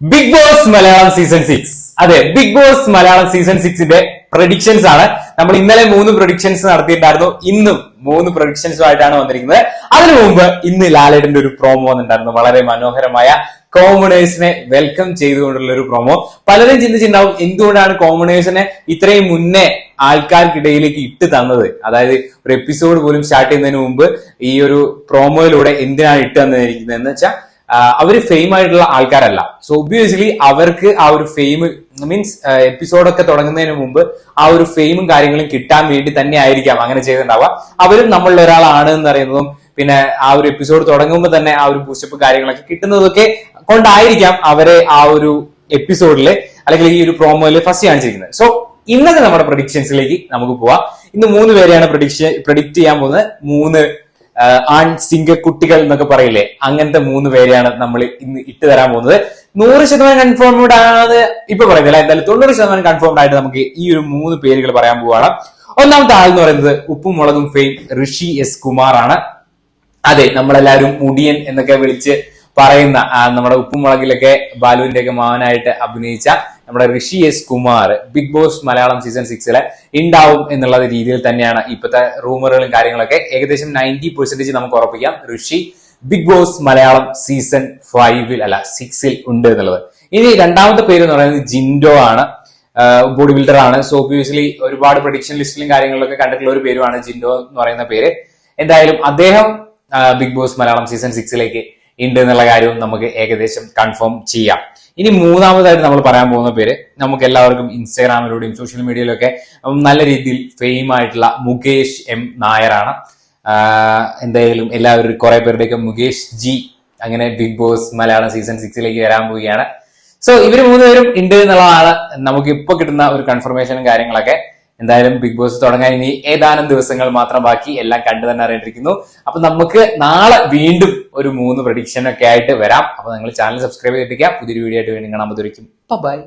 Bigg Boss Malayalam season six അതെ Bigg boss Malayalam season സിക്സിന്റെ predictions ആണ്. നമ്മൾ ഇന്നലെ മൂന്ന് പ്രൊഡിക്ഷൻസ് നടത്തിയിട്ടുണ്ടായിരുന്നു. ഇന്നും മൂന്ന് പ്രൊഡിക്ഷൻസുമായിട്ടാണ് വന്നിരിക്കുന്നത്. അതിനു മുമ്പ് ഇന്ന് ലാലേടിന്റെ ഒരു പ്രോമോ വന്നിട്ടുണ്ടായിരുന്നു. വളരെ മനോഹരമായ കോമണേഴ്സിനെ വെൽക്കം ചെയ്തുകൊണ്ടുള്ള ഒരു പ്രോമോ പലരും ചിന്തിച്ചിട്ടുണ്ടാവും എന്തുകൊണ്ടാണ് കോമണേഴ്സിനെ ഇത്രയും മുന്നേ ആൾക്കാർക്കിടയിലേക്ക് ഇട്ട് തന്നത്? അതായത് ഒരു എപ്പിസോഡ് പോലും സ്റ്റാർട്ട് ചെയ്യുന്നതിന് മുമ്പ് ഈ ഒരു പ്രോമോയിലൂടെ എന്തിനാണ് ഇട്ട് തന്നിരിക്കുന്നത് എന്ന് വെച്ചാൽ അവർ ഫെയിം ആയിട്ടുള്ള ആൾക്കാരല്ല. സോ ഒബിയസ്ലി അവർക്ക് ആ ഒരു ഫെയിം മീൻസ് എപ്പിസോഡൊക്കെ തുടങ്ങുന്നതിന് മുമ്പ് ആ ഒരു ഫെയിമും കാര്യങ്ങളും കിട്ടാൻ വേണ്ടി തന്നെ ആയിരിക്കാം അങ്ങനെ ചെയ്തിട്ടുണ്ടാവുക അവരും നമ്മളിൽ ഒരാളാണ് എന്ന് പറയുന്നതും പിന്നെ ആ ഒരു എപ്പിസോഡ് തുടങ്ങുമ്പോൾ തന്നെ ആ ഒരു ബൂസ്റ്റപ്പ് കാര്യങ്ങളൊക്കെ കിട്ടുന്നതൊക്കെ കൊണ്ടായിരിക്കാം അവരെ ആ ഒരു എപ്പിസോഡിൽ അല്ലെങ്കിൽ ഈ ഒരു പ്രോമോയിൽ ഫസ്റ്റ് കാണിച്ചിരിക്കുന്നത്. സോ ഇന്നത്തെ നമ്മുടെ പ്രൊഡിക്ഷൻസിലേക്ക് നമുക്ക് പോവാം. ഇന്ന് മൂന്ന് പേരെയാണ് പ്രൊഡിക്ഷൻ പ്രൊഡിക്ട് ചെയ്യാൻ പോകുന്നത്. മൂന്ന് ആൺ സിംഗക്കുട്ടികൾ എന്നൊക്കെ പറയില്ലേ? അങ്ങനത്തെ മൂന്ന് പേരെയാണ് നമ്മൾ ഇന്ന് ഇട്ട് തരാൻ പോകുന്നത്. നൂറ് ശതമാനം കൺഫേംഡ് ആണ് ഇപ്പൊ പറയുന്നില്ല എന്തായാലും തൊണ്ണൂറ് ശതമാനം കൺഫേംഡ് ആയിട്ട് നമുക്ക് ഈ ഒരു മൂന്ന് പേരുകൾ പറയാൻ പോവാണ്. ഒന്നാമത്തെ ആൾ എന്ന് പറയുന്നത് ഉപ്പും മുളകും ഫെയിം ഋഷി എസ് കുമാർ ആണ് അതെ നമ്മളെല്ലാവരും മുടിയൻ എന്നൊക്കെ വിളിച്ച് പറയുന്ന നമ്മുടെ ഉപ്പുമുളകിലൊക്കെ ബാലുവിന്റെ ഒക്കെ മകനായിട്ട് അഭിനയിച്ച നമ്മുടെ Rishi S Kumar Bigg Boss Malayalam season സിക്സിൽ ഉണ്ടാവും എന്നുള്ള രീതിയിൽ തന്നെയാണ് ഇപ്പോഴത്തെ റൂമറുകളും കാര്യങ്ങളൊക്കെ. ഏകദേശം നയന്റി പെർസെന്റേജ് നമുക്ക് ഉറപ്പിക്കാം. Rishi Bigg Boss Malayalam season ഫൈവിൽ അല്ല സിക്സിൽ ഉണ്ട് എന്നുള്ളത്. ഇനി രണ്ടാമത്തെ പേര് എന്ന് പറയുന്നത് ജിൻഡോ ആണ്. ബോഡി ബിൽഡർ ആണ്. സോ ഒബ്വിയസ്ലി ഒരുപാട് പ്രൊഡിക്ഷൻ ലിസ്റ്റിലും കാര്യങ്ങളിലൊക്കെ കണ്ടിട്ടുള്ള ഒരു പേരുമാണ് ജിൻഡോ എന്ന് പറയുന്ന പേര്. എന്തായാലും അദ്ദേഹം ബിഗ് ബോസ് മലയാളം സീസൺ സിക്സിലേക്ക് ഉണ്ട് എന്നുള്ള കാര്യവും നമുക്ക് ഏകദേശം കൺഫേം ചെയ്യാം. ഇനി മൂന്നാമതായിട്ട് നമ്മൾ പറയാൻ പോകുന്ന പേര് നമുക്ക് എല്ലാവർക്കും ഇൻസ്റ്റാഗ്രാമിലൂടെയും സോഷ്യൽ മീഡിയയിലൊക്കെ നല്ല രീതിയിൽ ഫെയിം ആയിട്ടുള്ള മുകേഷ് എം നായരാണ്. എന്തായാലും എല്ലാവരും കുറെ പേരുടെയൊക്കെ മുകേഷ് ജി അങ്ങനെ ബിഗ് ബോസ് മലയാളം സീസൺ സിക്സിലേക്ക് വരാൻ പോവുകയാണ്. സോ ഇവർ മൂന്നുപേരും ഉണ്ട് എന്നുള്ളതാണ് നമുക്ക് ഇപ്പൊ കിട്ടുന്ന ഒരു കൺഫർമേഷനും കാര്യങ്ങളൊക്കെ. എന്തായാലും ബിഗ് ബോസ് തുടങ്ങാൻ ഇനി ഏതാനും ദിവസങ്ങൾ മാത്രം ബാക്കി. എല്ലാം കണ്ടു തന്നെ അറിയിട്ടിരിക്കുന്നു അപ്പൊ നമുക്ക് നാളെ വീണ്ടും ഒരു മൂന്ന് പ്രഡിക്ഷൻ ഒക്കെ ആയിട്ട് വരാം. അപ്പൊ നിങ്ങൾ ചാനൽ സബ്സ്ക്രൈബ് ചെയ്തിരിക്കുക പുതിയൊരു വീഡിയോ ആയിട്ട് വേണ്ടി കാണാൻ ബൈ